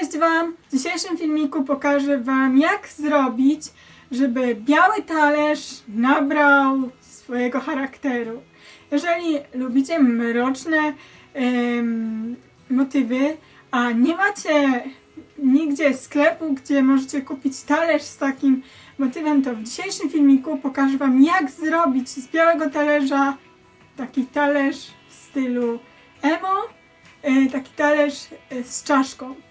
Cześć Wam! W dzisiejszym filmiku pokażę Wam jak zrobić, żeby biały talerz nabrał swojego charakteru. Jeżeli lubicie mroczne em, motywy, a nie macie nigdzie sklepu, gdzie możecie kupić talerz z takim motywem, to w dzisiejszym filmiku pokażę Wam jak zrobić z białego talerza taki talerz w stylu emo, e, taki talerz e, z czaszką.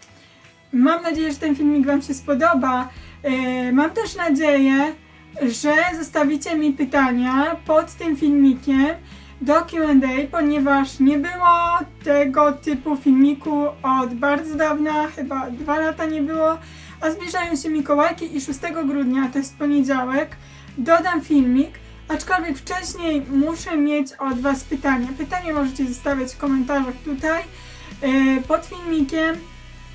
Mam nadzieję, że ten filmik Wam się spodoba. E, Mam też nadzieję, że zostawicie mi pytania pod tym filmikiem do QA, ponieważ nie było tego typu filmiku od bardzo dawna, chyba dwa lata nie było, a zbliżają się Mikołajki i 6 grudnia, to jest poniedziałek, dodam filmik, aczkolwiek wcześniej muszę mieć od Was pytania. Pytania możecie zostawiać w komentarzach tutaj e, pod filmikiem.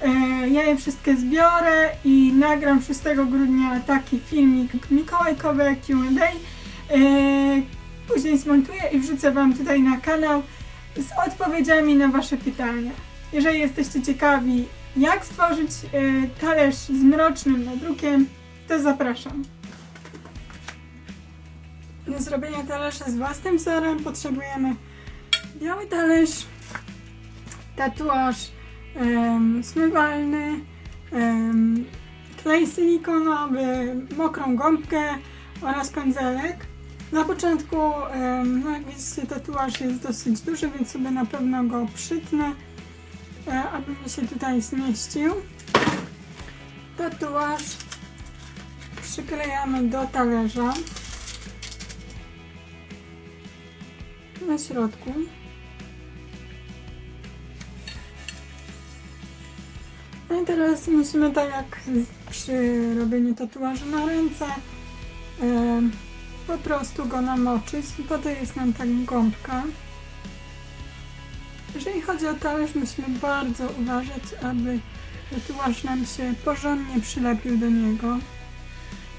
E, Ja je wszystkie zbiorę i nagram 6 grudnia taki filmik mikołajkowy Q&A. E, Później zmontuję i wrzucę Wam tutaj na kanał z odpowiedziami na Wasze pytania. Jeżeli jesteście ciekawi, jak stworzyć e, talerz z mrocznym nadrukiem, to zapraszam. Do zrobienia talerza z własnym wzorem potrzebujemy biały talerz, tatuaż em, zmywalny, em, klej silikonowy, mokrą gąbkę oraz pędzelek. Na początku, em, no jak widzicie, tatuaż jest dosyć duży, więc sobie na pewno go przytnę, e, aby mi się tutaj zmieścił. Tatuaż przyklejamy do talerza na środku. I teraz musimy tak jak przy robieniu tatuażu na ręce po prostu go namoczyć i po to jest nam ta gąbka. Jeżeli chodzi o talerz, musimy bardzo uważać, aby tatuaż nam się porządnie przylepił do niego.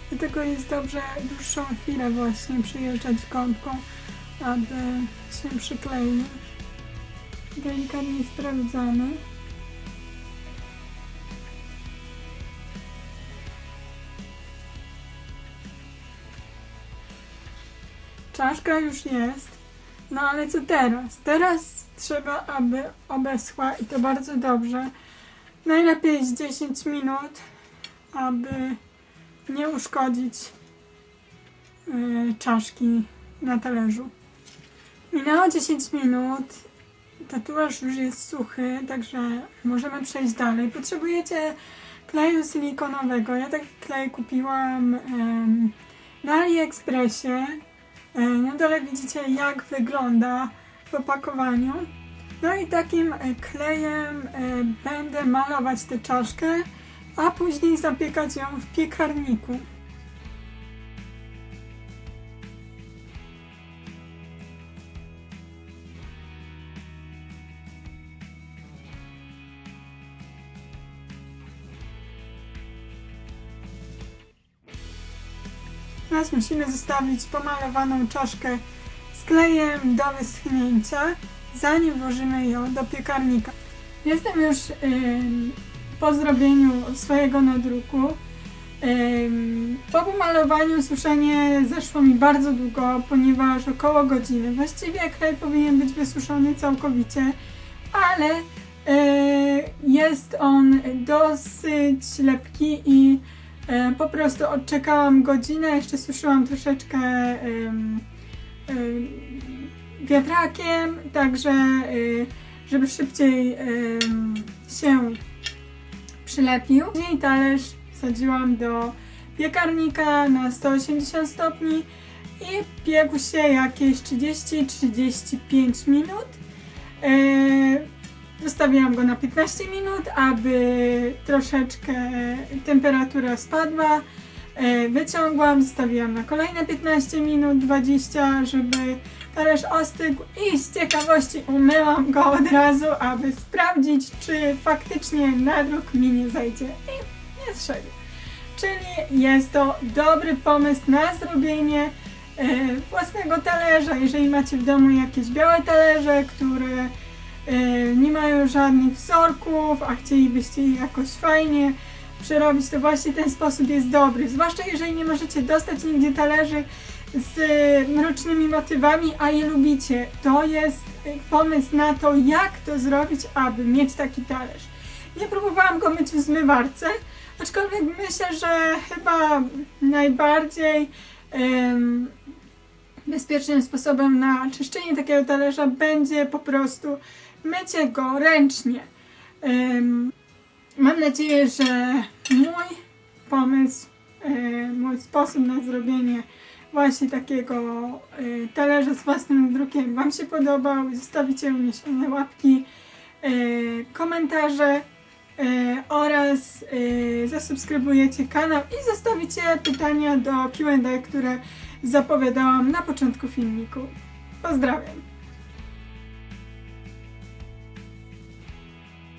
Dlatego jest dobrze dłuższą chwilę właśnie przyjeżdżać gąbką, aby się przykleił. Delikatnie sprawdzamy. Czaszka już jest. No ale co teraz? Teraz trzeba, aby obeschła i to bardzo dobrze. Najlepiej z 10 minut, aby nie uszkodzić y, czaszki na talerzu. Minęło 10 minut. Tatuaż już jest suchy, także możemy przejść dalej. Potrzebujecie kleju silikonowego. Ja taki klej kupiłam em, na AliExpressie. E, Na dole widzicie jak wygląda w opakowaniu. No i takim e, klejem e, będę malować tę czaszkę, a później zapiekać ją w piekarniku. Teraz musimy zostawić pomalowaną czaszkę z klejem do wyschnięcia, zanim włożymy ją do piekarnika. Jestem już ym, po zrobieniu swojego nadruku. Po pomalowaniu suszenie zeszło mi bardzo długo, ponieważ około godziny. Właściwie klej powinien być wysuszony całkowicie, ale yy, jest on dosyć lepki i E, Po prostu odczekałam godzinę, jeszcze suszyłam troszeczkę em, em, wiatrakiem, także y, żeby szybciej się przylepił. Później talerz wsadziłam do piekarnika na 180 stopni i piekł się jakieś 30-35 minut. Zostawiłam go na 15 minut, aby troszeczkę temperatura spadła. E, Wyciągłam, zostawiłam na kolejne 15 minut, 20, żeby talerz ostygł i z ciekawości umyłam go od razu, aby sprawdzić, czy faktycznie nadruk mi nie zejdzie. I nie zszedł. Czyli jest to dobry pomysł na zrobienie e, własnego talerza. Jeżeli macie w domu jakieś białe talerze, które nie mają żadnych wzorków, a chcielibyście je jakoś fajnie przerobić, to właśnie ten sposób jest dobry. Zwłaszcza jeżeli nie możecie dostać nigdzie talerzy z e, mrocznymi motywami, a je lubicie. To jest e, pomysł na to, jak to zrobić, aby mieć taki talerz. Nie próbowałam go myć w zmywarce, aczkolwiek myślę, że chyba najbardziej em, bezpiecznym sposobem na czyszczenie takiego talerza będzie po prostu mycie go ręcznie. Mam nadzieję, że mój pomysł, mój sposób na zrobienie właśnie takiego talerza z własnym drukiem Wam się podobał. Zostawicie uniesione łapki, komentarze oraz zasubskrybujecie kanał i zostawicie pytania do Q&A, które zapowiadałam na początku filmiku. Pozdrawiam!